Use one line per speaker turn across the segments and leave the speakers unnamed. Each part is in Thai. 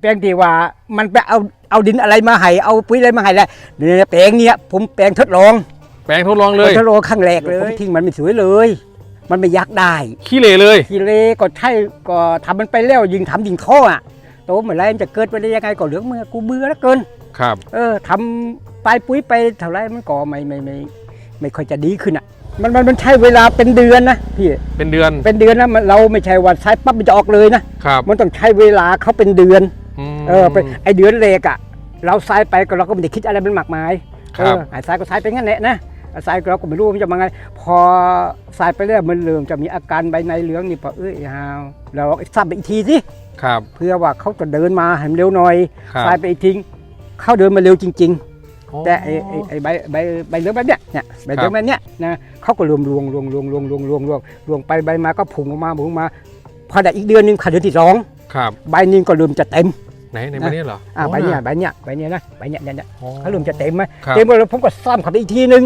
แปลงที่ว่ามันไปเอาเอาดินอะไรมาให้เอาปุ๋ยอะไรมาให้แล้วเนี่ยแปลงเนี้ยผมแปลงทดลอง
แปลงทดลองเลย
ทดลองครั้งแรกเลยผมทิ้งมันไม่สวยเลย มันไม่ยักได้
ขี้เหร่เลย
ทีเลก็ใช่ก็ทำมันไปแล้วยิงทำยิงท่ออะโตเมื่อไรมันจะเกิดไปได้ยังไงก็เหลืองเมื่อกูเบื่อแล้วเกิน
ครับ
เออทำปลายปุ๋ยไปเท่าไรมันก็ไม่ไม่ไม่ไม่ค่อยจะดีขึ้นอะมันมันมันใช้เวลาเป็นเดือนนะพี่
เป็นเดือน
เป็นเดือนนะมันเราไม่ใช่ว่าใช้ปั๊บมันจะออกเลยนะครับมันต้องใช้เวลาเขาเป็นเดือน
ม
เออเป็นไอเดือนเลกอะ เราใส่ไปก็เราก็ไม่ได้คิดอะไรเป็นมากมาย
ครั
เอบอไอ้ใส่ก็ใส่ไปงั้นแหละนะใส่เราก็ไม่รู้มันจะมาไง พอใส่ไปเรื่อยมันเริ่มจะมีอาการใบในเหลืองนี่พอเอ้ยฮาวเราซ้ำไปอีกทีสิ
ครับ
เพื่อว่าเขาจะเดินมาให้มันเร็วหน่อย
ครับ
ใส่ไปอีกทีเขาเดินมาเร็วจริง
อ๋อ
ๆแต่ไอ้ไอ้ไอ้ใบใบใบเหลืองแบบเนี้ยเนี่ยใบเหลืองแบบเนี้ยนะเขาก็รวมรวงรวงรวงรวงรวงรวงรวงรวงไปใบมาก็ผุงออกมาผุงออกมาพอได้อีกเดือนหนึงขาดเดือนที่สอง
ครับ
ใบหนึงก็เริ่มจะเต็ม
ไหนในใบนี้เหรอ
อ่า
อ๋อ
ใบเนี้ยใบเนี้ยใบเนี้ยนะใบเนี้ยเนี่ยเนี่ย
อ๋อ
เขาเริ่มจะเต็มไหม
ครับ
เต็มแล้วผมก็ซ้ำเข้าไปอีกทีนึง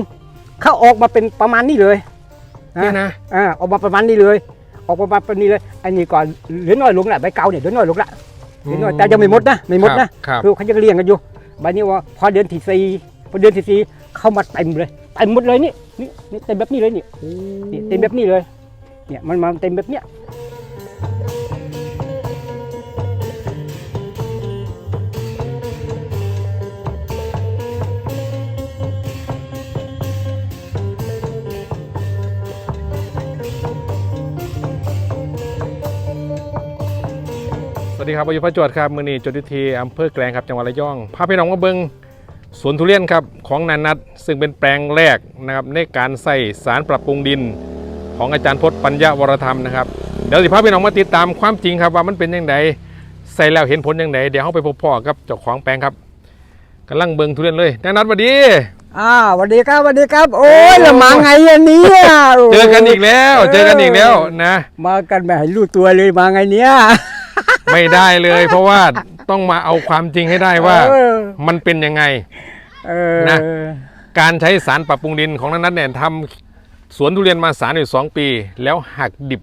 เขาออกมาเป็นประมาณนี้เลย
เนี่ยนะ
อ่าออกมาประมาณนี้เลย ออกมาประมาณนี้เลยอันนี้ก่อนเหลือน้อยลงละใบเก่าเนี่ยเหลือน้อยลงละเหลือน้อยแต่ยังไม่หมดนะไม่หมดนะครับคือเขายังเลี้ยงกันอยู่ใบนี้ว่าพอเดือนที่สี่พอเดือนที่สี่เข้ามาเต็มเลยเต็มหมดเลยนี่นี่นี่เต็มแบบนี้เลยนี่นี่เต็มแบบนี้เลย เนี่ยมันมาเต็มแบบเนี้ย
วัสดีครับอายุพระจวดครับมือนี้จุดทิทีอำเภอแกลงครับจังหวัดระยองพาพี่น้องมาเบิงสวนทุเรียนครับของนันนัทซึ่งเป็นแปลงแรกนะครับในการใส่สารปรับปรุงดิน ของอาจารย์พจน์ปัญญาวรธรรมนะครับเดี๋ยวสิพาพี่น้องมาติดตามความจริงครับว่ามันเป็นยังไงใส่แล้วเห็นผลยังไงเดี๋ยวเราไปพบพ่อกับเจ้าของแปลงครับกำลังเบิงทุเรียนเลยนันนัทสวัสดี
อ่าสวัสดีครับสวัสดีครับ โอ้ยแล้วมาไงอันเนี้ยโเจ
อกันอีกแล้ว เจอกันอีกแล้วนะ
มากันแบบให้รู้ตัวเลยมาไงเนี้ย
ไม่ได้เลย เพราะว่าต้องมาเอาความจริงให้ได้ว่า
เออ
มันเป็นยังไง
เออ
นะ การใช้สารปรับปรุงดินของนันนัทเนี่ยทำสวนทุเรียนมาสารอยู่สองปี แล้วหักดิบ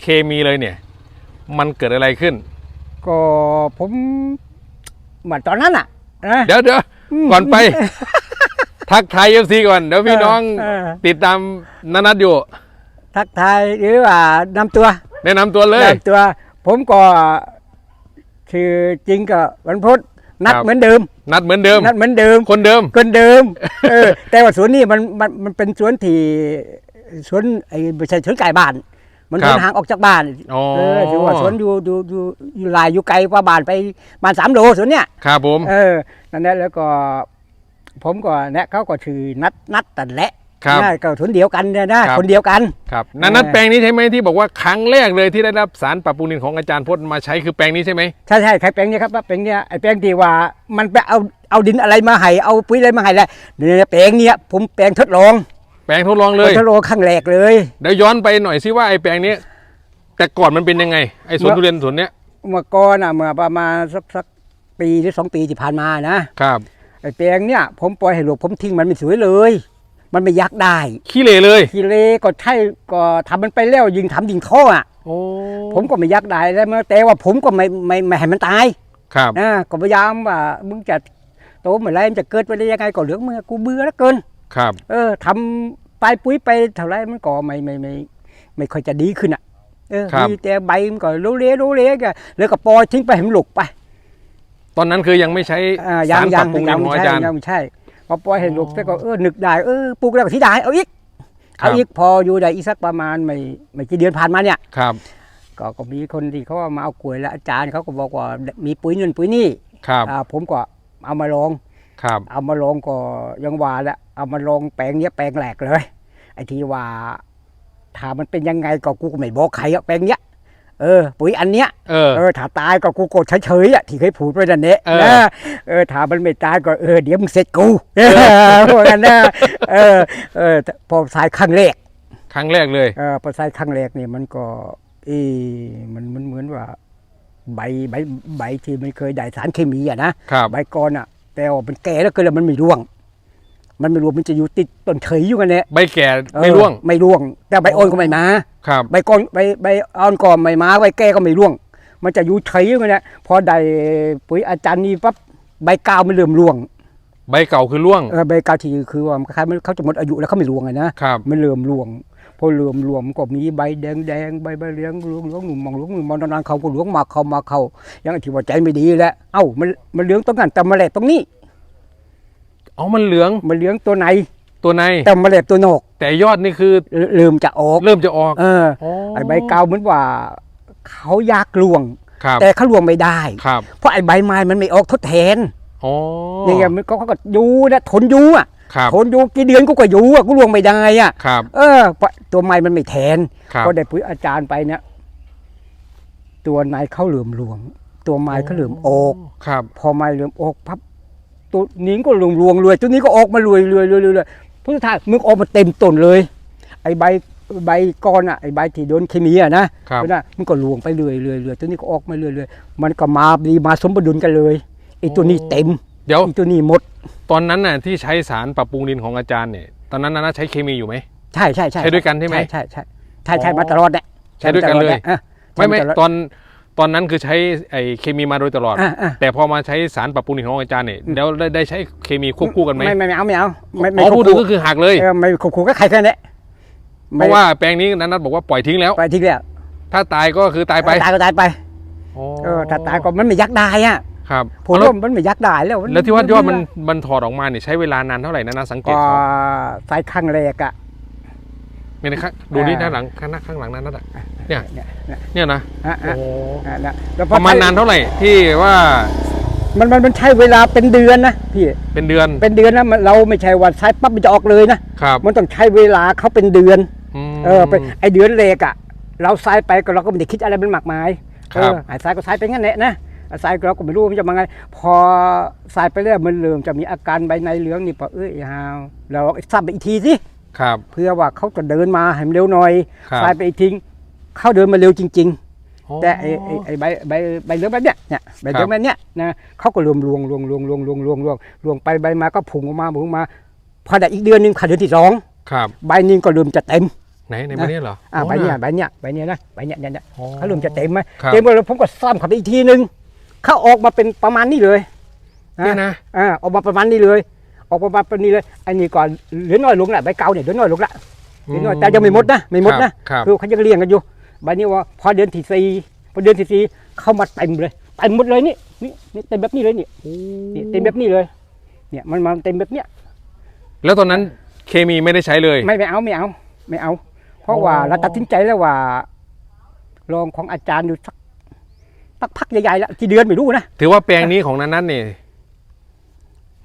เคมีเลยเนี่ย มันเกิดอะไรขึ้น
ก็ผมเหมือนตอนนั้นอะนะ
เดี๋ยวเดี๋ยว
ม
ก่อนไป ทักทายเอฟซีก่อนเดี๋ยวพี่น้อง
เออ
ติดตามนันนัทอยู่
ทักทายหรือว่านำตัว
แนะนำตัวเลย
นำตัว ผมก็ ชื่อจริงก็วันพุธนัด
ครับ
เหมือนเดิม
นัดเหมือนเดิม
นัดเหมือนเดิม
คนเดิม
คนเดิม เออ แต่ว่าสวนนี้มันมันมันเป็นสวนที่สวนไอ้ไม่ใช่สวนไก่บ้าน มันสวน
ครับ
ห่างออกจากบ้าน
อ๋อ
เออถือว่าสวนอยู่อยู่อยู่อยู่ลายอยู่ไกลกว่าบ้านไปประมาณสามโลสวนเนี้ย
ครับผม
เออ นั่นแหละแล้วก็ ผมก็เนี่ยเขาก็ชื่อนัดนัดตันแหละ
ครับ
นะก็ทุนเดียวกันเนี่ยนะ
ครับ
คนเดียวกัน
ครับนันนัทแปลงนี้ใช่ไหมที่บอกว่าครั้งแรกเลยที่ได้รับสารปรับปรุงดินของอาจารย์พจน์มาใช้คือแปลงนี้ใช่ไหม
ใช่ใช่ใครแปลงเนี้ครับว่าแปลงเนี้ยไอ้แปลงที่ว่ามันไปเอาเอาดินอะไรมาให้เอาปุ๋ยอะไรมาให้แล้วเนี่ยแปลงเนี้ยผมแปลงทดลอง
แปลงทดลองเลย
ทดลองครั้งแรกเลย
เดี๋ยวย้อนไปหน่อยสิว่าไอ้แปลงนี้ แต่ก่อนมันเป็นยังไงไอ้สวน
เมื่อ
ทุเรียนสวนเนี้ย
เมื่อก่อนอะเมื่อประมาณสักสักปีหรือสองปีที่ผ่านมานะครับ ไอ้แปลงเนี้ยผมปล่อยให้หลวผมทิ้งมันไม่สวยเลย มันไม่ยักได้
ขี้เหร่เลย
ทีเลก็ใช่ก็ทำมันไปแล้วยิงทำยิงท่ออะ
โอ้
ผมก็ไม่ยักได้แล้วมาแต่ว่าผมก็ไม่ไม่ไม่ให้มันตาย
ครับ
นะก็พยายามว่ามึงจะโตเมื่อไรมันจะเกิดไปได้ยังไงก็เหลืองมือกูเบื่อแล้วเกิน
ครับ
เออทำปลายปุ๋ยไปเท่าไรมันก็ไม่ไม่ไม่ไม่ค่อยจะดีขึ้นอะเออ
ครับ
มีแต่ใบมันก็โลเลโลเลก็แล้วก็ปล่อยทิ้งไปให้มันหลุกไป
ตอนนั้นคือยังไม่ใช้
อ่า
สารป
ยั
รับปรุงดิ
ยั
นของ
ไม่
อา
ใช่
จารย์
ยังไม่ใช่ พอปล่อยให้หลุกแต่ก็เออนึกได้เออปลูกแล้วก็ที่ได้เอาอีก
ครับ
เอาอีกพออยู่ได้อีกสักประมาณไม่ไม่กี่เดือนผ่านมาเนี่ย
ครับ
ก็ก็มีคนที่เขาว่ามาเอากล้วยแล้วอาจารย์เขาก็บอกว่ามีปุ๋ยนั่นปุ๋ยนี่
ครับ
อ่าผมก็เอามาลอง
ครับ
เอามาลองก็ยังว่าแล้วเอามาลองแปลงเนี้ยแปลงแหลกเลยไอ้ที่ว่าถ้ามันเป็นยังไงก็กูก็ไม่บอกใครอะแปลงเนี้ย เออปุ๋ยอันเนี้ย
เออ
เออถ้าตายก็กูกดเฉยๆอะที่เคยพูดไปนั่นเนะ
เออ
นะเออถ้ามันไม่ตายก็เออเดี๋ยวมึงเสร็จกูเออพวกนั้นนะเออเออพอใส่ครั้งแรก
ครั้งแรกเลย
เออพอใส่ครั้งแรกนี่มันก็เออมันมันเหมือนว่า ใบใบใบที่ไม่เคยได้สารเคมีอะนะครับ ใบกอนอะ แต่ว่ามันแก่แล้วเกินแล้วมันไม่ร่วง มันไม่ร่วงมันจะอยู่ติดต้นเฉยอยู่กันเนี่ย
ใบแก่
เออ
ไม่ร่วง
ไม่ร่วง แต่ใบอ่อนก็ไม่มา
ครับ
ใบก้อนใบใบอ่อนก็ไม่มาใบแก่ก็ไม่ร่วง มันจะอยู่เฉยอยู่เนี่ยพอได้ปุ๋ยอาจารย์นี่ปั๊บใบกาวมันเริ่มร่วง
ใบเก่าคือร่วง
เออใบกาวที่คือว่ามันคล้ายๆมันเขาจะหมดอายุแล้วเขาไม่ร่วงไงนะครับมันเริ่มร่วงพอเริ่มร่วงมันก็มีใบแดงแดงๆใบใบเหลี้ยงเหลืองเหลืองหนุ่มมองเหลืองหนุ่มมองนานๆเขาก็เหลืองมาเขามาเขายังไอ้ที่ว่าใจไม่ดีแล้วเอ้ามันมันเหลืองตรงนั้นแต่มาแหลกตรงนี้
อ๋อมันเหลือง
มันเหลืองตัวไหน
ตัวใน
แต่มาแหลกตัวนอก
แต่ยอดนี่คือ
เริ่มจะออก
เริ่มจะออก
เออไอ้ใบกาวเหมือนว่าเขาอยากลวง
ครับ
แต่เขาลวงไม่ได้
ครับ
เพราะไอ้ใบไม้มันไม่ออกทดแทน
อ๋อ
อย่างเงี้ยมันก็เขาก็อยู่นะทนอยู่อะ
ครับ
ทนอยู่กี่เดือนกูก็อยู่อะกูลวงไม่ได้อะ
ครับ
เออเพราะตัวไม้มันไม่แทน
ครับ
ก็ได้ปุ๋ยอาจารย์ไปเนี่ยตัวนายเขาเหลื่อมลวง ตัวไม้เขาเหลื่อมออก
ครับ
พอไม้เหลื่อมออกพับ ตัวนี้ก็ลวงลวงรวยตัวนี้ก็ออกมารวยรวยรวยรวยพุทธทาสมึงออกมาเต็มต้นเลย ไอ้ใบใบก้อนอะไอ้ใบที่โดนเคมีอะนะครับนะมันก็ลวงไปเรื่อยเรื่อยเรื่อยตัวนี้ก็ออกมาเรื่อยเรื่อยมันก็มาดีมาสมดุลกันเลยไอ้ตัวนี้เต็ม
เดี๋ยว
ไอตัวนี้หมด
ตอนนั้นน่ะที่ใช้สารปรับปรุงดินของอาจารย์เนี่ยตอนนั้นน่ะใช้เคมีอยู่ไหม
ใช่ใช่ใช่
ใช้ด้วยกันใช่ไหม
ใช่ใช่ใช่ใช่มาตลอดเนี่ย
ใช้ด้วยกันเลย
อะ
ไม่ไม่ตอน ตอนนั้นคือใช้ไอ้เคมีมาโดยตลอด
อะอะ
แต่พอมาใช้สารปรับปรุงดินของอาจารย์เนี่ยแล้วได้ได้ใช้เคมีควบคู่กันไหม
ไม่ไม่ไม่เอาไม่เอาไม่ไม่
อ๋อ
ควบ
พูดถึง
คู่
ก็คือหักเลย
เออไม่ควบคู่ก็ใครแค่นี้
เพราะว่าแปลงนี้นันนัทบอกว่าปล่อยทิ้งแล้ว
ไปทิ้งแล้ว
ถ้าตายก็คือตายไป
ตายก็ตายไป
อ๋อ
เออถ้าตายก็มันไม่ยักได้อะ
ครับ
ผม
แล้ว
ว่ามันไม่ยักได้แล้ว
แล้วที่ว่ายอดมันมันถอดออกมาเนี่ยใช้เวลานานเท่าไหร่นะนะสังเกต
ก็
เขา
สายข้างแรกอะ
เนี่ยนะครับดูนี่
อ่า
ด้านหลังข้างหน้าข้างหลังนั้นน่ะเนี่ย
เนี่ยเนี่ย
เนี่ยนะ
อะ
โอ้
อะอะนะแล้วพ
ป
อ
ระมาณ
ใช้
นานเท่าไหร่ที่ว่า
มันมันมันใช้เวลาเป็นเดือนนะพี่
เป็นเดือน
เป็นเดือนนะมันเราไม่ใช่ว่าใช้ปั๊บมันจะออกเลยนะครับมันต้องใช้เวลาเขาเป็นเดือน
ม
เออเป็นไอเดือนแรกอะ เราใส่ไปก็เราก็ไม่ได้คิดอะไรเป็นมากมาย
ครับ
เออไอ้ใส่ก็ใส่ไปงั้นแหละนะไอ้ใส่เราก็ไม่รู้มันจะมาไง พอใส่ไปเรื่อยมันเริ่มจะมีอาการใบในเหลืองนี่ปะเอ้ยฮาวเราซับไปอีกทีสิ
ครับ
เพื่อว่าเขาจะเดินมาให้มันเร็วหน่อย
ครับ
ใส่ไปอีกทีเขาเดินมาเร็วจริง
อ๋อ
ๆแต่ไอ้ไอ้ไอ้ใบใบใบเหลืองแบบเนี้ยเนี่ยใบเหลืองแบบเนี้ยนะเขาก็รวมรวงรวงรวงรวงรวงรวงรวงรวงไปใบมาก็ผุงออกมาผุงออกมา พอได้อีกเดือนหนึ่งขาเดือนที่สอง
ครับ
ใบนี้ก็เริ่มจะเต็ม
ไหนในวันนี้เหรอ
อ่า
อ๋อ
ใบเนี้ยใบเนี้ยใบเนี้ยนะใบเนี้ยเนี่ยเนี่ย
อ๋อ
เขาเริ่มจะเต็มไหม
ครับ
เต็มแล้วผมก็ซ้ำเข้าไปอีกทีนึงเขาออกมาเป็นประมาณนี้เลย
เนี่ยนะ
อ่าออกมาประมาณนี้เลย ออกมาประมาณนี้เลยอันนี้ก่อนเหลือน้อยลงละใบเก่าเนี่ยเหลือน้อยลงละเหลือน้อยแต่ยังไม่หมดนะไม่หมดนะครับคือเขายังเรียงกันอยู่ใบนี้ว่าพอเดือนที่สี่พอเดือนที่สี่เข้ามาเต็มเลยเต็มหมดเลยนี่นี่นี่เต็มแบบนี้เลยนี่นี่เต็มแบบนี้เลย เนี่ยมันมาเต็มแบบเนี้ย
แล้วตอนนั้นเคมีไม่ได้ใช้เลย
ไม่ไม่เอาไม่เอา ไม่เอา เพราะว่า
อ๋อ
เราตัดสินใจแล้วว่าลองของอาจารย์ดูสักสักพักใหญ่ๆแล้วกี่เดือนไม่รู้นะ
ถือว่าแปลงนี้ของนันนัทเนี่ย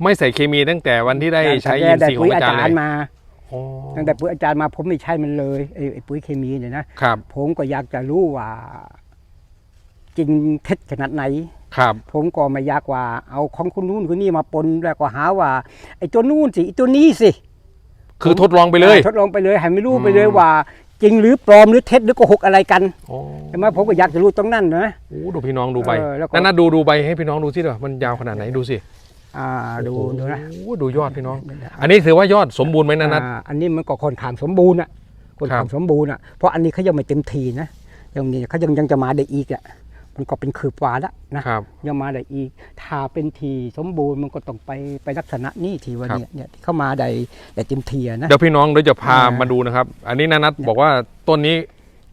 ไม่ใส่เคมีตั้งแต่วันที่ได้ใช้ยิน
แต่
ซีย์ขอ
ปุ๋
ง
ย
อา
อา
จาร
จา
ย์
รย์
เลย
มา
อ๋อ
ตั้งแต่ปุ๋ยอาจารย์มาผมไม่ใช่มันเลยไอ้ไอ้ปุ๋ยเคมีเนี่ยนะครับผมก็อยากจะรู้ว่าจริงเท็จขนาดไหน
ครับ
ผมก็ไม่อยากว่า เอาของคนนู้นคนนี้มาปนแล้วก็หาว่า ไอ้ตัวนู้นสิไอ้ตัวนี้สิ
คือทดลองไปเลย
ทดลองไปเลยให้ไม่รู้
อืม
ไปเลยว่า จริงหรือปลอมหรือเท็จหรือโกหกอะไรกัน
อ๋อ
ใช่ไหมผมก็อยากจะรู้ตรงนั้นนะ
โอ้ดูพี่น้องดูใบ
เออแล้วก็
นันนัทดูดูใบให้พี่น้องดูสิเดี๋ยวมันยาวขนาดไหนดูสิ
อ่าดูดูนะ
โอ้ดูยอดพี่น้อง อันนี้ถือว่ายอดสมบูรณ์ไหมนันนัท
อ่าอันนี้มันก็ค่อนข้างสมบูรณ์อะค่อน
ครั
ข้า
บ
งสมบูรณ์อะเพราะอันนี้เขายังไม่เต็มทีนะยังนี่เขายังยังจะมาได้อีกอะมันก็เป็นคืบกว่าแล้วนะครับ ยังมาได้อีกถ้าเป็นทีสมบูรณ์มันก็ต้องไปไปลักษณะนี้ทีว่า
ครับ
เนี่ยเนี่ยที่เข้ามาได้ได้เต็มทีอะนะ
เดี๋ยวพี่น้องเดี๋ยวจะพา
อ่าม
มาดูนะครับ อันนี้นันนัทบอกว่าต้นนี้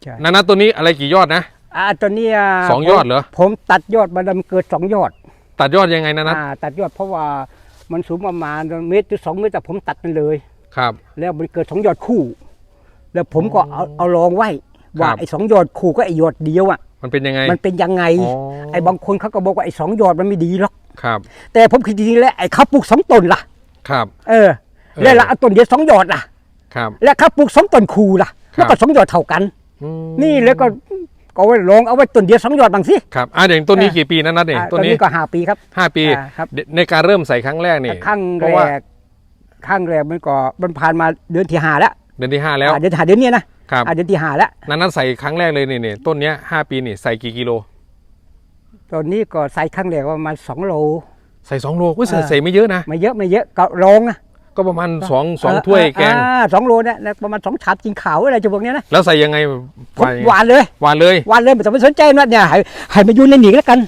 ใช่
นันนัทต้นนี้อะไรกี่ยอดนะ
อ่าตัวเนี้ย
สองยอดเหรอ
ผมตัดยอดมาดำเกิดสองยอด
ตัดยอดยังไงนันนัท
อ่าตัดยอดเพราะว่ามันสูงประมาณเมตรหรือสองเมตรแต่ผมตัดมันเลย
ครับ
แล้วมันเกิดสองยอดคู่ แล้วผมก็เอาเอาลองไว้ว่า
ครับ
ไอ้สองยอดคู่ก็ไอ้ยอดเดียวอะ
มันเป็นยังไง
มันเป็นยังไง
อ๋อ
ไอ้บางคนเขาก็บอกว่าไอ้สองยอดมันไม่ดีหรอก
ครับ
แต่ผมคิดดีๆแล้วไอ้เขาปลูกสองต้นล่ะ
ครับ
เออ แล้วละเอาต้นเดียวสองยอดล่ะ
ครับ
แล้วเขาปลูกสองต้นคู่ล่ะ
ครับ
แล้วก็สองยอดเท่ากัน
อืม
นี่แล้วก็ก็ เอาไว้ลองเอาไว้ต้นเดียวสองยอดบางสิ
ครับอ่าอย่างต้นนี้
อ่า
กี่ปีนันนัทเนี่ย
อ่า
ต้นนี้
ก็ห้าปีครับ
ห้าปี
อ่าครับ
ในการเริ่มใส่ครั้งแรกนี่
ข้าง
เพ
แร
ราะว่า
กข้างแรกมันก็มันผ่านมาเดือนที่ห้าแล้ว
เดือนที่ห้าแล้ว
อ่าเดือนที่ห้าเดือนเนี้ยนะครับอ่าเดือนที่ห้าแล้ว
นันนัทใส่ครั้งแรกเลยนี่นี่ต้นเนี้ยห้าปีนี่ใส่กี่กิโล
ตอนนี้ก็ใส่ข้างแรกประมาณสองโล
ใส่สองโลก็ใส่
อ่า
ใส่ไม่เยอะนะ
ไม่เยอะไม่เยอะก็ลองนะ
ก็ประมาณสองสองถ้วยแกง
อ่าสองโลเนี่ยแล้วประมาณสองชามกินขาวอะไรจะพวกเนี้ยนะ
แล้วใส่ยังไง
ผม
ยังไง
หวานเลย
หวานเลย
หวานเลยไม่ต้องไปสนใจมันเนี่ยให้ให้มันอยู่ในหนีแล้วกัน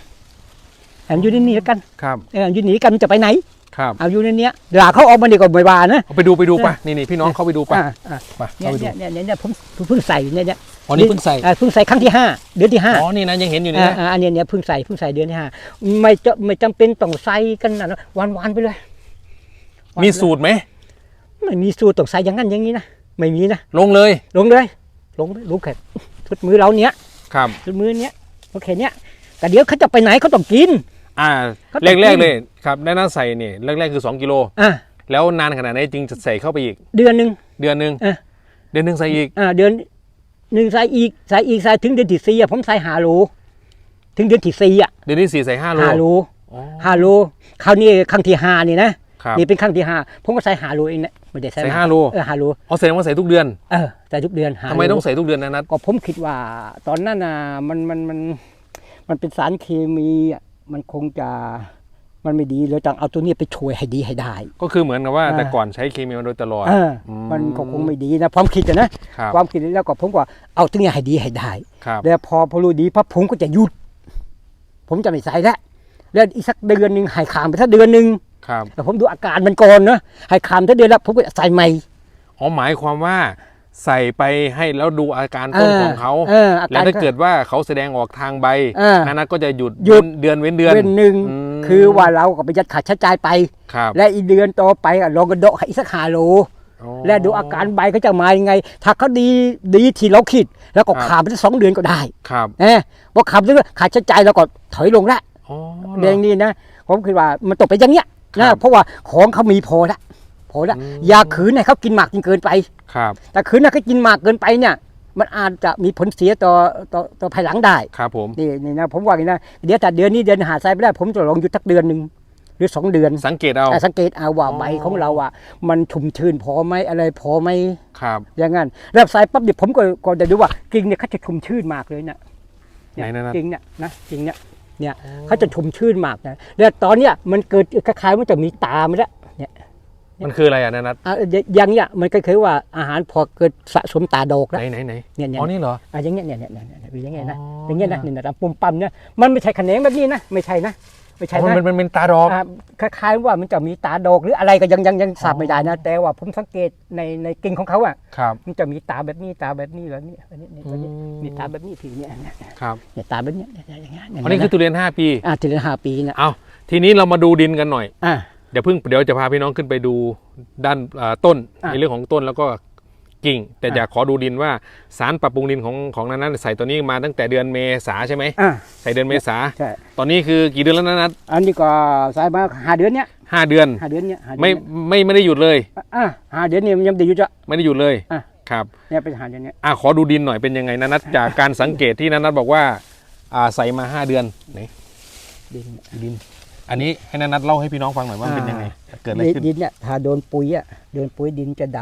ให้มันอยู่ในหนีแล้วกัน
ครับ
เอออยู่หนีกันมันจะไปไหน
ครับ
เอาอยู่ในเนี้ยเวลาเขาออกมาดีก็ไม่ว่านะ
เอาไปดูไปดูปะนี่นี่พี่น้องเข้าไปดูปะ
อ่าอ่า
ไป
เนี่ย
เข้าไปดู
เนี่ยเนี่ยเนี่ยผมผมเพิ่งใส่เนี่ยเนี่ย
อ๋อนี่เพิ่งใส่
อ่าเพิ่งใส่ครั้งที่ห้าเดือนที่ห้า
อ๋อนี่นะยังเห็นอยู่นี่
อ่า
นะ
อ่าอันเนี้ยเนี่ยเพิ่งใส่เพิ่งใส่เดือนที่ห้าไม่จะไม่จำเป็นต้องใส่กันนะวันวันๆไปเลยวันๆ
มีสูตรไหม
ไม่มีสูตรต้องใส่อย่างนั้นอย่างนี้นะไม่มีนะ
ลงเลย
ลงเลยลงเลยลงแค่ทุดมือเราเนี้ย
ครับ
ทุดมือเนี้ยโอเคเนี้ยแต่เดี๋ยวเขาจะไปไหนเขาต้องกิน
อ่า
ก็ต้อง
แรก
กิน
ๆเลยครับได้น่าใส่เนี่ยแรกๆคือ2กิโล
อ่า
แล้วนานขนาดไหนจึงจะใส่เข้าไปอีก
เดือนหนึ่ง
เดือนหนึ่ง
เออ
เดือนหนึ่งใส่อีก
อ่าเดือนหนึ่งใส่อีกใส่อีกใส่ถึงเดือนที่สี่อะผมใส่หาโลถึงเดือนที่สี่อะ
เดือนที่สี่ใส่ห้าโล
หาโล
อ๋อ
หาโลคราวนี้ครั้งที่ห้านี่นะ ครับนี่เป็นครั้งที่ห้าผมก็ใส่หาโลเองนะไม่ได้ใส่
ใส่
มก
ห้าโล
เออหาโล
เอาแสดงว่าใส่ทุกเดือน
เออใส่ทุกเดือนหา
ทำไม
โล
ต้องใส่ทุกเดือนนะนัด
ก็ผมคิดว่า ตอนนั้นน่ะมันมันมันมันเป็นสารเคมีอะมันคงจะมันไม่ดีเลยต้องเอาตัวนี้ไปช่วยให้ดีให้ได้
ก็คือเหมือนกับว่า
อ่า
แต่ก่อนใช้เคมีมาโดยตลอด
เอออ
ม
มันก็คงไม่ดีนะความคิดอะนะครับความคิดแล้วก็ผมก็เอาตัวนี้ให้ดีให้ได้
ครับ
แล้วพอพอรู้ดีปั๊บผมก็จะหยุด ผมจะไม่ใส่แล้วแล้วอีกสักเดือนหนึ่งให้ขามไปสักเดือนหนึ่ง
ครับ
แต่ผมดูอาการมันก่อนเนอะให้ขามสักเดือนแล้วผมก็จะใส่ใหม่
อ๋อหมายความว่าใส่ไปให้แล้วดูอาการต้นของเขา
เอออา
แล้
กาวร
ถ้าเกิดว่าเขาแสดงออกทางใบ
เออ
นันัทก็จะหยุด
หยุด
เดือนเว้นเดือน
เดือนหนึ่ง
อืม
คือว่าเราก็ไปยัดขาดชัดจ่ายไป
ครับ
และอีกเดือนต่อไปอะลองกระโดดให้อีกสักหาโล
อ๋อ
และดูอาการใบเขาจะมายังไง ถ้าเขาดีดีที่เราคิด แล้วก็
ครับ
ขาดไปสักสองเดือนก็ได้
ครับ
เออพอขาดไปแล้วขาดชัดจ่ายแล้วก็ถอยลงละ
อ๋อ
เรื่องนี้นะผมคิดว่ามันตกไปอย่างเงี้ย
ครั
นะ
บ
เพราะว่าของเขามีพอละพอละ
อืม
อย่าขืนให้เขากินหมากจนเกินไป
ครับ
แต่ขืนให้เขากินหมากเกินไปเนี่ย มันอาจจะมีผลเสียต่อต่อต่อภายหลังได้
ครับผม
นี่นี่นะผมว่าอย่างนี้นะเดี๋ยวแต่เดือนนี้เดือนหาทรายไม่ได้ ผมจะลองหยุดสักเดือนหนึ่งหรือสองเดือน
สังเกตเอา
แต่สังเกตเอาว่า
อ๋อ
ใบของเราอะ มันชุ่มชื้นพอไหมอะไรพอไหม
ครับ
อย่างนั้นแล้วทรายปั๊บเดี๋ยวผมก็ก็จะดูว่ากิ่งเนี่ยเขาจะชุ่มชื้นมากเลยเนี่ย
ไหนนะนัท
กิ่งเนี่ยนะกิ่งเนี่ย เนี่ยเขาจะชุ่มชื้นมากนะแล้วตอนเนี้ยมันเกิดคล้ายๆมันจะมีตาไหมละเนี่ย
มันคืออะไรอะนัท
อะอย่างเนี้ยมันก็คือว่าอาหารพอเกิดสะสมตาดอก
ไหน
แล้ว
ไหนไหน
เนี่ยเนี่ย
อ๋อนี่เหรอ
อะอย่างเงี้ยเนี่ยเนี่ยเนี่ยเนี่ยอย่างเงี้ยนะ
อ๋อ
อย่างเงี้ยนะเนี่ยนะปุ่มปั๊มเนี่ยมันไม่ใช่แขนงแบบนี้นะไม่ใช่นะ ไม่ใช่
อ๋อ
นะ
มันมันเป็นตาดอก
อ่าคล้ายๆว่ามันจะมีตาดอกหรืออะไรก็ยังยังยังทราบไม่ได้นะแต่ว่าผมสังเกตในในกิ่งของเขาอะ
ครับ
มันจะมีตาแบบนี้ตาแบบนี้แล้วนี่อันนี้นี่อันนี้
อืม
มีตาแบบนี้ทีเนี้ยเนี่ย
ครับ
เนี่ยตาแบบเนี้ยเนี่ยเนี่ยอย่างเงี้ยอย่าง
อัน
เงี้
นี้
ย
คือทุเรียน 5 ปี
อ่าทีละห้าปีนะ
เอาทีนี้เรามาดูดินกันหน่อย
อ่า
เดี๋ยวเพิ่งเดี๋ยวจะพาพี่น้องขึ้นไปดูด้านอ่าต้น
อะ
ในเรื่องของต้นแล้วก็ กิ่ง แต่
อะ
อยากขอดูดินว่าสารปรับปรุงดินของของนันนัทใส่ตัวนี้มาตั้งแต่เดือนเมษาใช่ไหม
อ่า
ใส่เดือนเมษา
ใช่
Dạ.
ตอนนี้คือกี่เดือนแล้วนะนัท
อันนี้ก็สายมาห้าเดือนเนี้ย
ห้าเดือน
ห้าเดือนเนี้ยห้าเดือน
ไม่
เนี้ย
ไม่ไม่ได้หยุดเลย
อ่าห้าเดือนเนี่ยมันยังได้อยู่จ้ะ
ไม่ได้หยุดเลย
อะ
ครับ
เนี่ยเป็นห้าเดือนเนี้ย
อะขอดูดินหน่อยเป็นยังไงนะนัทจากการสังเกตที่นันนัทบอกว่าอ่าใส่มาห้าเดือนไหน
ดินเนี่ย
ดิน อันนี้ให้นันนัทเล่าให้พี่น้องฟังหน่อยว่ามันเป็นยังไงเกิดอะไรขึ้น
ดินเนี่ยถ้าโดนปุ๋ยอะโดนปุ๋ยดินจะด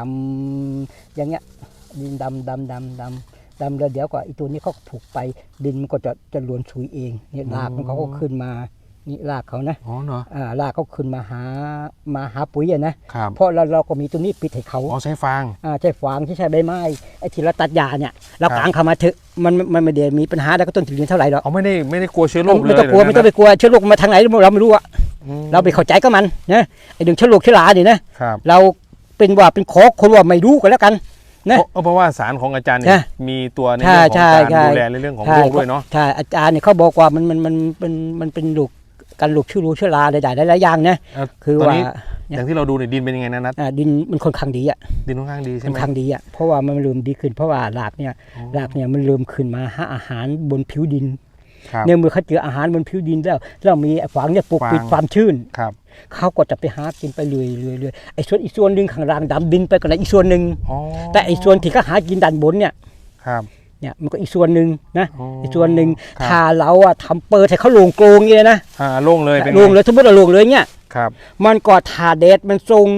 ำอย่างเงี้ยดินดำดำดำดำดำแล้วเดี๋ยวก็อีตัวนี้เขาถูกไป ดินมันก็จะจะหลวนชุยเองเนี่ยรากมันเขาก็ขึ้นมา นี่รากเขานะ
อ๋อเนาะ
อ่ารากเขาขึ้นมาหามาหาปุ๋ยอะนะครับเพราะเราเราก็มีตัวนี้ปิดให้เขา
อ๋อใช้ฟาง
อ่าใช่ฟางที่ใช่ใบไม้ไอ้ที่เราตัดหญ้าเนี่ยเรา
ครับ
กางเข้ามาเถอะมันมันมันไม่ได้มีปัญหาแล้วก็ต้นทุเรียนเท่าไหร่หรอก
อ๋อไม่ได้ไม่ได้กลัวเชื้อโรคเลย
ไม่ต้องกลัวไม่ต้องไปกลัวเชื้อโรคมาทางไหนเราไม่รู้อะ
อืม
เราไปเข้าใจกับมันนะไอ้เรื่องเชื้อโรคเชื้อราเนี่ยนะ
ครับ
เราเป็นว่าเป็นขอคนว่าไม่รู้กันแล้วกันนะ
เพราะเพราะว่าสารของอาจารย์
ใช่
เนี่ยมีตัวใน
ใช่
เรื่องของ
ใช่
การ
ใช่
ดูแลในเรื่องของ
ใช่
โรคด้วยเนาะ
ใช่อาจารย์เนี่ยเขาบอกว่ามันมันมันเป็นมันเป็นลูก การลูกชื่อรู้เชื้อราใดๆหลายๆอย่างนะ
เอ่อ
คือ
ตอน
ว่า
นี้
เนี่ย
อย่างที่เราดูเนี่ยดินเป็นยังไงนะนัท
อ่าดินมันค่อนข้างดีอะ
ดินค่อนข้างดีใช่
ค่อ
ไห
น
ม
ข้างดีอะเพราะว่ามันเริ่มดีขึ้นเพราะว่ารากเนี่ย
อ๋อ
รากเนี่ยมันเริ่มขึ้นมาหาอาหารบนผิวดิน
ครับ
เนี่ยเมื่อเขาเจออาหารบนผิวดินแล้วเรามีไอ้ฝางเนี่ยปกปิด
ฟาง
ความชื้น
ครับ
เขาก็จะไปหากินไปเรื่อยๆเรื่อยๆไอ้ส่วนอีกส่วนหนึ่งข้างล่างดำดินไปก็เลยอีกส่วนหนึ่ง
อ๋อ
แต่ไอ้ส่วนที่เขาหากินด้านบนเนี่ย
ครับ
เนี่ยมันก็อีกส่วนหนึ่งนะ
อ๋อ
อีกส่วนหนึ่ง
ครับ
ถ้าเราอะทำเปิดให้เขาโลงโกรงอย่างเงี้ยนะ
อ่าโล่งเลยเป็น
โลงเลยสมมติเราโลงเลยเนี่ย
ครับ
มันก็ทาแดดมันทรง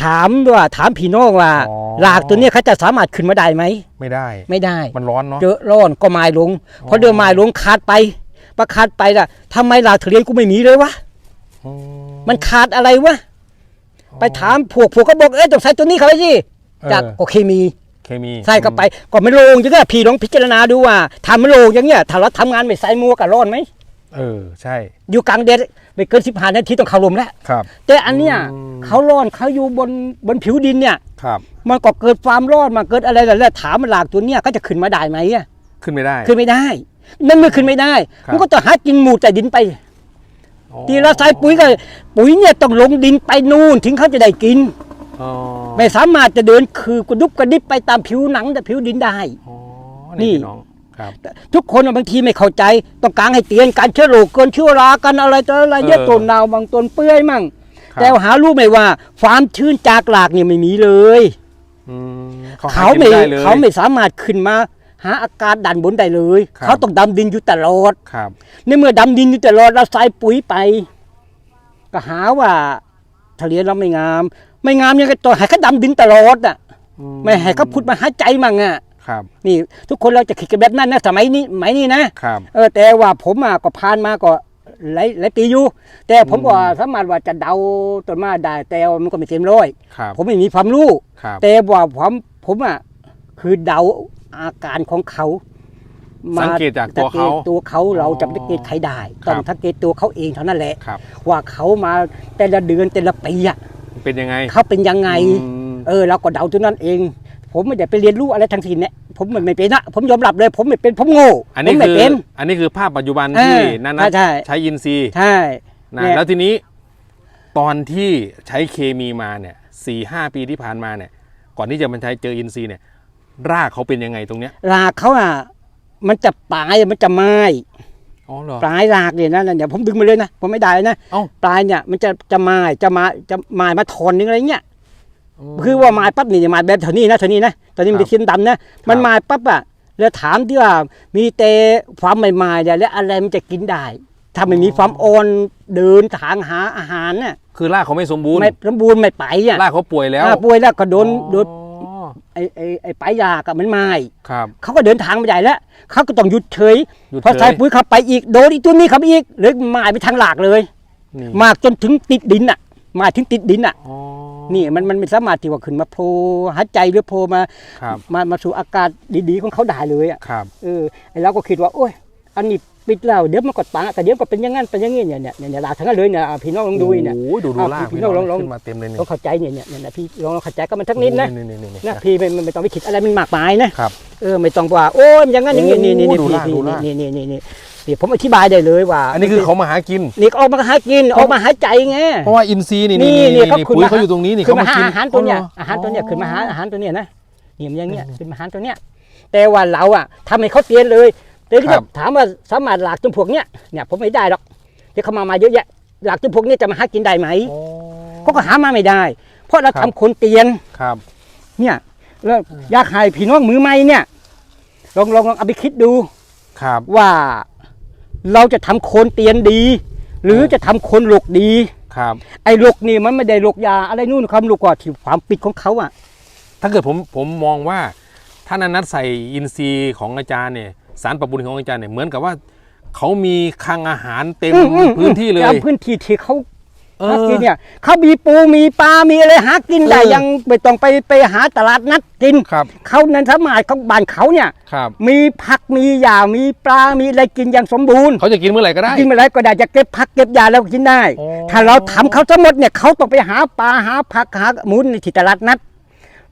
ถามว่าถามพี่น้องว่า
อ๋อ
รากตัวเนี้ยเขาจะสามารถขึ้นมาได้ไหม
ไม่ได้
ไม่ได้
มันร้อนเนาะ
เจอร้อนก็ไม้ลงพอเดือไม้ลงขาดไปพอขาดไปล่ะทำไมรากทุเรียนกูไม่มีเลยวะ
อื
มันขาดอะไรวะไปถามพวกพวกก็บอกเอ้ยต้องใส่ตัวนี้เข้าไปสิจาก
เออ
ก็เคมี
เคมี
ใส่เข้าไปก็ไม่โลงจังเงี้ยพี่ลองพิจารณาดูว่าทำไม่โลงอย่างเงี้ยถ้าเราทำงานไม่ใส่หมัวกกับร้อนไหม
เออใช่
อยู่กลางแดดไม่เกินสิบห้านาทีต้องเข้าลมแล้ว
ครับ
แต่อันเนี้ย
อืม
เขาร้อนเขาอยู่บนบนผิวดินเนี่ย
ครับ
มันก็เกิดความร้อนมาเกิดอะไรแล้วถามมันหลากตัวเนี้ยก็จะขึ้นมาได้ไหมอะ
ขึ้นไม่ได้
ขึ้นไม่ได้ นั่นเมื่อขึ้นไม่ได้
ครับ
มันก็ต้องหากินหมูแต่ดินไป
อ๋อ
ทีละใส่ปุ๋ยก็ปุ๋ยเนี่ยต้องลงดินไปนู่นถึงเขาจะได้กิน
อ๋อ
ไม่สามารถจะเดินคือกระดุบกระดิบไปตามผิวหนังแต่ผิวดินได้
อ๋อ
นี่
นี่ พี่น้องครับ
ทุกคนน่ะบางทีไม่เข้าใจ ต้องการให้เตียนการเชื้อโรคเกินเชื้อรากันอะไรต่ออะไรเยอะ
เออ
ต้นเนาบางต้นเปื่อยมั่ง
ครับ
แต่หารู้ไหมว่าความชื้นจากหลากเนี่ยไม่มีเลย
อืม
เขา
ห
ไม่
กินด้ลย
เขาไม่สามารถขึ้นมา หาอากาศดันบนได้เลย
ครับ
เขาต้องดำดินอยู่ตลอด
ครับ
ในเมื่อดำดินอยู่ตลอดเราใส่ปุ๋ยไป ก็หาว่าทะเลเราไม่งาม ไม่งามยังไงต่อให้เขาดำดินตลอดอะ
อื
ไม่ให้เขาพุดมาหาใจมั่งอะ
ครับ
นี่ทุกคนเราจะคิดกันแบบนั้นนะสมัยนี้สมัยนี้นะ
ครับ
เออแต่ว่าผมอะก็ผ่านมาก็หลายหลายปีอยู่ แต่ผมก็สามารถว่าจะเดาต้นไมาได้ แต่ว่ามันก็ไม่เต็มร้อย
ครับ
ผมไม่มีความรู้
ครับ
แต่ว่าผมผมอะคือเดาอาการของเขามา
สังเกตจากตัวเขา
สังกตตัวเขาเรา
อ๋อ
จะไม่สังเกตใครได้
ครับ
ต้องสังเกตตัวเขาเองเท่านั้นแหละ
ครับ
ว่าเขามาแต่ละเดือนแต่ละปีอะ
เป็นยังไง
เขาเป็นยังไง
อืม
เออเราก็เดาตัวนั้นเอง ผมไม่ได้ไปเรียนรู้อะไรทั้งสิ้นเนี่ยผมไม่เป็นนะผมยอมรับเลย ผมไม่เป็นผมโง่
อัน
ผ
นี้
มไม่
คือ
เป็น
อันนี้คือภาพปัจจุบัน
เออ
ที่นันนัท
ใช่
ใช้อินซีย์
ใช่
นะ
เนี่ย
แล้วทีนี้ตอนที่ใช้เคมีมาเนี่ยสี่ห้าปีที่ผ่านมาเนี่ย ก่อนที่จะมันใช้เจออินซีย์เนี่ย รากเขาเป็นยังไงตรงเนี้ย
รากเขาอะมันจะปลายมันจะไม้
อ๋อเหรอ
ปลายรากเนี่ยนะเดี๋ยวผมดึงมาเลยนะผมไม่ได้นะ
เอ้า
ปลายเนี่ยมันจะจะไม้จะมาจะไม้มาทอนนึงอะไรเงี้ยคือว่าไม้ปั๊บนี่จะไม้แบบเท่านี้นะเท่านี้นะตอนนี้มัน
ครั
จะ
บ
เขียนดำนะมันไม้ปั๊บอะแล้วถามที่ว่ามีแต่ความใหม่ๆเนี่ยแล้วอะไรมันจะกินได้ถ้าไม่มีความอ่อนเดินทางหาอาหารน่ะ
คือรากเขาไม่สมบูรณ์
ไม่สมบูรณ์ไม่ไปอะ
รากเขาป่วยแล้ว
อ่าป่วยแล้วก็โดนโดน
อ๋อ
ไอ้ไอ้ไอ้ปลายยากับมันไม้
ครับ
เขาก็เดินทางไม่ได้แล้วเขาก็ต้องหยุดเฉย
หยุด
พอใส่
เฉย
ปุ๋ยเข้าไปอีกโดนอีกตัวนี้เข้าไปอีกหรือไม้ไปทางหลากเลย
นี่
มากจนถึงติดดินอะ มาถึงติดดินอะ
อ๋อ
นี่มันมันไม่สามารถที่ว่าขึ้นมาโผล่หายใจหรือโผล่มา
ครับ
มามาสู่อากาศดีๆของเขาได้เลยอะ
ครับ
เออไอ้เราก็คิดว่าโอ้ย อันนี้ปิดแล้วเดี๋ยวมันก็ตายแต่เดี๋ยวก็เป็นอย่างนั้นเป็นอย่างนี้เนี่ยเนี่ยเนี่ยเนี่ยลาทั้งนั้นเลยเนี่ยอะพี่น้องลองดูเนี่ย
โอ้โหดูดู
อะ
ราก
พี่น้องลองลอง
ขึ้นมาเต็มเลยเนี่ย
ต้องเข้าใจเนี่ยเนี่ยเนี่ยพี่ลองเข้าใจก็มันทักนิดนะ
โอ้นี่นี่นี่
นะพี่ไม่ไม่ไม่ต้องไปคิดอะไรมันมากมายนะครับเออไม่ต้องว่าโอ้ยมันอย่างนั้นอย่างนี้นี่นี่นี่
โอ้ดู
พี่
ลาก
พี่
ดูลาก
นี่นี่นี่นี่นี่ผมอธิบายได้เลยว่า
อันนี้คือเขามาหากิน
นี่ออกมาหากินออกมาหาใจไง
เพราะว่าอินซีย์นี่
นี่
นี่
นี่
นี่
เขา
นี่
ขึ้น
ปุ๋ย
มา
เขาอยู่ตรงนี้นี่
ขึ้
เขา
นมา
มา
หา
กิน
อาหารตัวเนี้ย
อ๋อ
อาหารตัวเนี้ยขึ้นมาหาอาหารตัวเนี้ยนะนี่มันอย่างเงี้ยขึ้นมาหาตัวเนี้ยแต่ว่าเราอะทำให้เขาเตียนเลย แต่ที่
ครั
จะ
บ
ถามว่าสามารถหลากจนพวกเนี้ยเนี่ยผมไม่ได้หรอกที่เขามามาเยอะแยะ หลากจนพวกเนี้ยจะมาหากินได้ไหม
อ๋อ
เขาก็หามาไม่ได้ เพราะเรา
ครั
ทำ
บ
คนเตียน
ครับ
เนี่ยแล้วอยากให้พี่น้องมือใหม่เนี่ย ลองลองลองเอาไปคิดดู
ครับ
ว่าเราจะทำโคนเตียนดี หรือจะทำโคนหลกดี
ครับ
ไอ้หลกนี่มันไม่ได้หลกยาอะไรนู่นความหลกกว่าที่ความปิดของเขาอะ
ถ้าเกิดผมผมมองว่าถ้านันนัดใส่อินซีย์ของอาจารย์เนี่ย สารปรับปรุงของอาจารย์เนี่ยเหมือนกับว่าเขามีคลังอาหารเต็ม
อือื
พื้นที่เลย
ตามพื้นที่ที่เขา
เอ
หา
อ
กินเนี่ยเขามีปูมีปลา มีอะไรหากินได้
เออ
ยังไม่ต้องไปไปหาตลาดนัดกิน
ครับ
เขานั้นสามารถเขาบ้านเขาเนี่ย
ครับ
มีผักมีหญ้ามีปลา มีอะไรกินอย่างสมบูรณ์
เขาจะกินเมื่อไหร่ก็ได้
กินอะไรก็ได้จะเก็บผักเก็บยาแล้วกินได้
อ๋อ
ถ้าเราทำเขาทั้งหมดเนี่ยเขาต้องไปหาปลาหาผักหาหมูในที่ตลาดนัด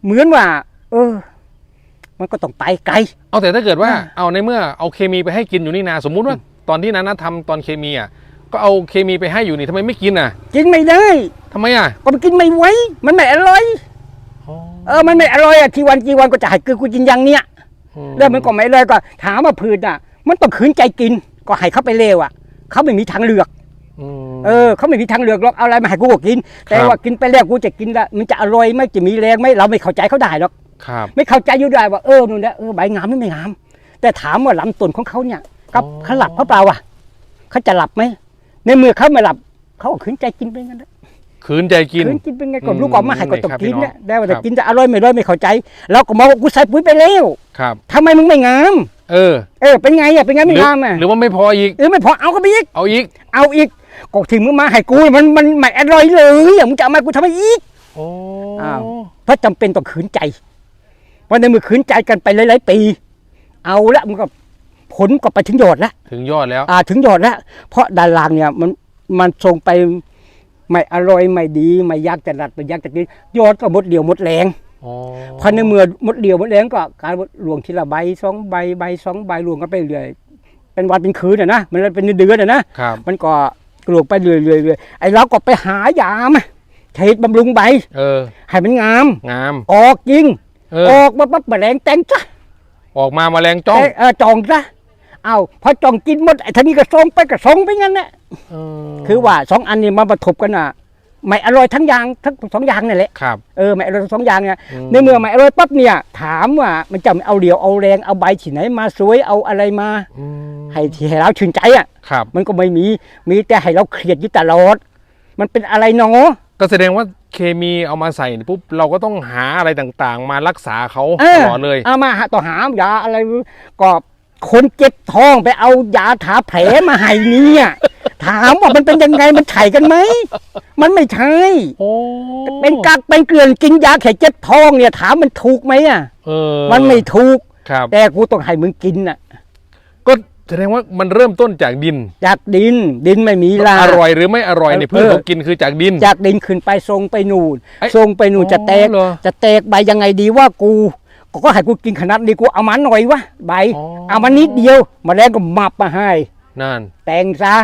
เหมือนว่า เออ มันก็ต้องไปไกล
เอาแต่ถ้าเกิดว่าเอาในเมื่อเอาเคมีไปให้กินอยู่นี่นาสมมุติว่าตอนที่นันนัดทำตอนเคมีอะก็เอาเคมีไปให้อยู่นี่ทำไมไม่กินอะ
กินไม่ได้
ทำไมอะ
ก็มันกินไม่ไหวมันไม่อร่อยเออมันไม่อร่อยอะทีวันทีวันก็จะให้คือกูกินอย่างเนี้ยแล้วมันก็ไม่เลยก็ถามว่าพืชอะ มันต้องขืนใจกินก็ให้เขาไปเลวอะเขาไม่มีทางเลือก
ม
เออเขาไม่มีทางเลือกหรอกเอาอะไรมาให้กูก็กิน แต่
ครับ
ว่ากินไปแล้วกูจะกินละมันจะอร่อยไหมจะมีแรงไหมเราไม่เข้าใจเขาได้หรอก
ครับ
ไม่เข้าใจอยู่ได้ว่าเออนู่นนะเออใบงามหรือไม่งาม แต่ถามว่าลำต้นของเขาเนี่ยกับ
อ๋อ
เขาหลับเขาเปล่าอะเขาจะหลับไหมในเมื่อเขาไม่หลับเขาก็ขืนใจกินไปงั้นนะ
ขืนใจกิน
ขืนกินเป็นไงก็
อืม
ลูกออกมาให้ก็ต้อง
ครับ
กิน
พี่น้
เนี่ย
อง
ได้ว่าแต่
ครับ
กินจะอร่อยไม่อร่อยไม่เข้าใจเราก็มองว่ากูใส่ปุ๋ยไปแล้ว
ครับ
ทำไมมึงไม่งาม
เออ
เออเป็นไงอะเป็นไง
ห
ไม่
รืองา
มอะ
หรือว่าไม่พออีก
เออไม่พอเอาก็ไปอีก
เอาอีก
เอาอีกก็ถึงมึงมาให้กูมันมันไม่อร่อยเลยอะมึงจะเอามาให้กูทำไมอีก
โอ้
อ้าวเพราะจำเป็นต้องขืนใจ เพราะในมือขืนใจกันไปหลายๆปี เอาละมันก็ผลก็ไปถึงยอดละ
ถึงยอดแล้ว
อ่าถึงยอดแล้วเพราะด้านล่างเนี่ยมันมันส่งไปไม่อร่อยไม่ดีไม่ยากจะรัดไม่ยากจะกินยอดก็หมดเดียวหมดแรง
อ๋อ
พอในเมื่อหมดเดียวหมดแรงก็การหลวงทีละใบสองใบใบสองใบหลวงกันไปเรื่อยเป็นวันเป็นคืนอะนะมันเป็นเดือนอะนะครับมันก็หลวงไปเรื่อยๆเรื่อยๆไอ้เราก็ไปหายามาเทศบำรุงใบ
เออ
ให้มันงาม
งาม
ออกจริง
เออ
ออกมาปั๊บแมลงแตงจ้ะ
ออกมาแมลงจ้อง
เออจองจ้ะเอาพอจองกินหมดไอ้ท่านี้ก็ส่งไปก็ส่งไปงั้นแหละ
เออ
คือว่าสองอันนี้มาประทบกันอะไม่อร่อยทั้งอย่างทั้งสองอย่างนั่นแหละ
ครับ
เออไม่อร่อยทั้งสองอย่างเนี่ย
อืม
ในเมื่อไม่อร่อยปั๊บเนี่ย ถามว่ามันจะเอาเดียวเอาแรงเอาใบที่ไหนมาสวยเอาอะไรมา
อืม
ให้ที่ให้เราชื่นใจอะ
ครับ
มันก็ไม่มี มีแต่ให้เราเครียดอยู่ตลอด มันเป็นอะไรเนาะ
ก็แสดงว่า เคมีเอามาใส่ปุ๊บเราก็ต้องหาอะไรต่างๆ มารักษาเขา
เอ
ต
อ
ลอดเลย
เอามาหาต่อหายาอะไรก็คนเจ็บท้องไปเอายาถาแผลมาให้เนี่ยถามว่ามันเป็นยังไงมันไถ่กันไหมมันไม่ใช่
โอ้
เป็นกักเป็นเกลื่อนกินยาแค่เจ็บท้องเนี่ย ถามมันถูกไหมอะ
เออ
มันไม่ถูก
ครับ
แต่กูต้องให้มึงกินน่ะ
ก็ แสดงว่ามันเริ่มต้นจากดิน
จากดินดินไม่มีลา
อร่อยหรือไม่อร่อยเนี่ย
เออ
เพื่อนเขากินคือจากดิน
จากดินขึ้นไปทรงไปนูน
ไอ้
ทรงไปนูนจะแตก
อ๋อเหรอ
จะแตกใบยังไงดีว่ากูก็ก็ให้กูกินขนาดนี้กูเอามาหน่อยวะใบ
อ๋อ
เอามานิดเดียวมาแล้วก็มับมาให้
นั่น
แต่งซะ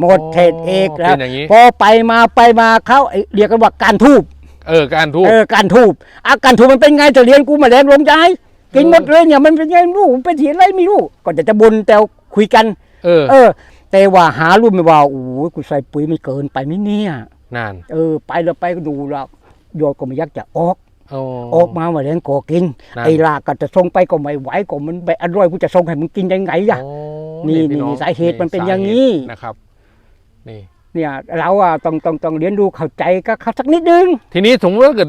หมด
อ๋อ
เทศเอกแล้ว
เป็นอย่างนี้
พอไปมาไปมาเขาไอ้เรียกกันว่าการทูบ
เออการทูบ
เออการทูบอาการทูบมันเป็นไงจะเรียนกูมาแรงลงใจกินหมดเลยเนี่ยมันเป็นไงไม่รู้เป็นเสียอะไรไม่รู้ก็จะจะบนแต่ คุยกัน
เออ
เออ แต่ว่าหารุ่นไม่ว่าโอ้โหกูใส่ปุ๋ยไม่เกินไปไหมเนี่ย
นั่น
เออ ไปแล้วไปก็ดูแล้วโยอดก็ไม่อยักจะออก
โอ้
ออกมามาแรงก่อกิน
นั่น
ไอ้ลากก็จะส่งไปก็ไม่ไหวก็มันไปอร่อยกูจะส่งให้มึงกินยังไงล่ะ
โอ้
นี่
พี่
นี่
อง
สาเหตุมันเป็นอย่างนี้
สเหตุนะครับ นี่
เนี่ย เราอะต้องต้องต้องเรียนรู้เข้าใจก็เขาสักนิดนึง
ทีนี้สมมติว่าเกิด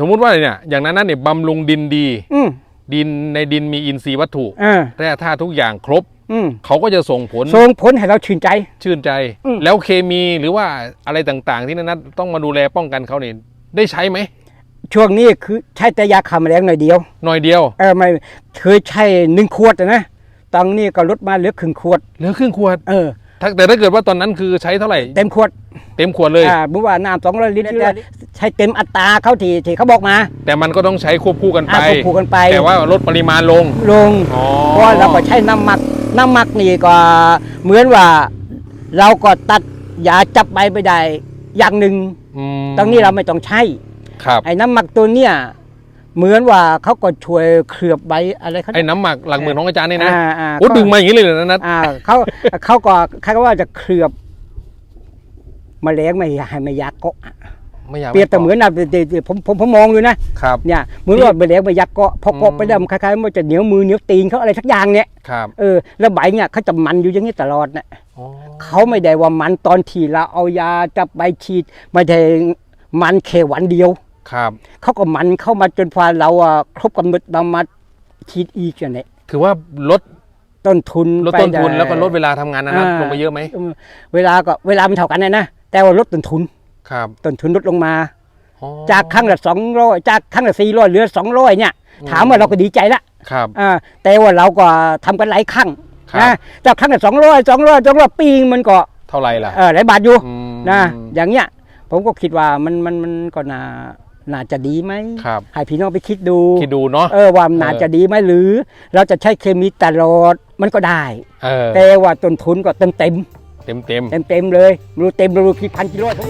สมมติว่าเนี่ย อย่างนั้นนั่นเนี่ยบำรุงดินดี
อืม
ดินในดินมีอินทรีย์วัตถุ
อ่า
แร่ธาตุทุกอย่างครบ
อืม
เขาก็จะส่งผล
ส่งผลให้เราชื่นใจ
ชื่นใจ
อืม
แล้วเคมีหรือว่าอะไรต่างๆ ที่นันนัทต้องมาดูแลป้องกันเขาเนี่ยได้ใช้ไหม
ช่วงนี้คือใช้แต่ยาฆ่าแมลงหน่อยเดียว
หน่อยเดียว
เออไม่เคยใช้หนึ่งขวดอะนะตอนนี้ก็ลดมาเหลือครึ่งขวด
เหลือครึ่งขวด
เออ
ถ้าแต่ถ้าเกิดว่าตอนนั้นคือใช้เท่าไหร่
เต็มขวด
เต็มขวดเลย
อ่าเมื่อว่าน้ำสองร้อยลิตรเนี่ยใช้เต็มอัตราเขาที่ที่เขาบอกมา
แต่มันก็ต้องใช้ควบคู่กันไป
อ่าควบคู่กันไป
แต่ว่าลดปริมาณลง
ลง
อ๋อ
เพราะว่าเราก็ใช้น้ำหมัก น้ำหมักนี่ก็เหมือนว่า เราก็ตัดยาจับใบไปได้อย่างหนึ่ง
อืม
ตรงนี้เราไม่ต้องใช้
ครับ
ไอ้น้ำหมักตัวเนี้ยเหมือนว่าเขาก็ช่วยเคลือบใบอะไรเขา
ไอ้น้ำหมักหลักหมื่นของอาจารย์เนี่ยนะ
อ่าอ่า
โอ้ดึงมาอย่างนี้เลยเหรอนัท
อ่าเขาเขาก็คล้ายๆว่าจะเคลือบแมลงไม่ให้ไม่อยากเกาะ
ไม่อยาก
เปรียบแต่เหมือนนะเดี๋ยวเดี๋ยวผมผมผมมองอยู่นะครับ เนี่ยเหมือนว่าแมลงไม่อยากเกาะพอเกาะไปแล้วมันคล้ายๆมันจะเหนียวมือเหนียวตีนเขาอะไรสักอย่างเนี่ย
ครับ
เออแล้วใบเนี่ยเขาจะมันอยู่อย่างนี้ตลอดนะ
อ๋อ
เขาไม่ได้ว่ามันตอนที่เราเอายาจับใบฉีดไม่ได้มันแค่วันเดียว
ครับ
เขาก็มันเข้ามาจนฟ้าเราอะครบกำหนดเรามาฉีดอีกอย่างเนี้ย
ถือว่าลด
ต้นทุน
ลด
ไป
ต้นทุน
ได้
แล้วก็ลดเวลาทำงานนะนัท
อ่า
ลงไปเยอะไหม
เออเวลาก็เวลามันเท่ากันนะนะแต่ว่าลดต้นทุน
ครับ
ต้นทุนลดลงมา
อ๋อ
จากครั้งละสองร้อยจากครั้งละสี่ร้อยเหลือสองร้อยเนี่ย
อืม
ถามว่าเราก็ดีใจละ
ครับ
อ่าแต่ว่าเราก็ทำกันหลายครั้ง
ครับ
นะจากครั้งละสองร้อยสองร้อยสองร้อยปีมันก็
เท่าไหร่ล่ะ
เออหลายบาทอยู่
อืม
นะอย่างเงี้ยผมก็คิดว่ามันมันมันก็น่าน่าจะดีไหม
ครับ
ให้พี่น้องไปคิดดู
คิดดูเนาะ
เออว่ามันน่าจะดีไหมหรือ เราจะใช้เคมีตลอดมันก็ได้
เออ
แต่ว่าต้นทุนก็เต็มเต็ม
เต็มเต็ม
เต็มเต็มๆเลยไม่รู้เต็มไม่รู้กี่พันกิโลผม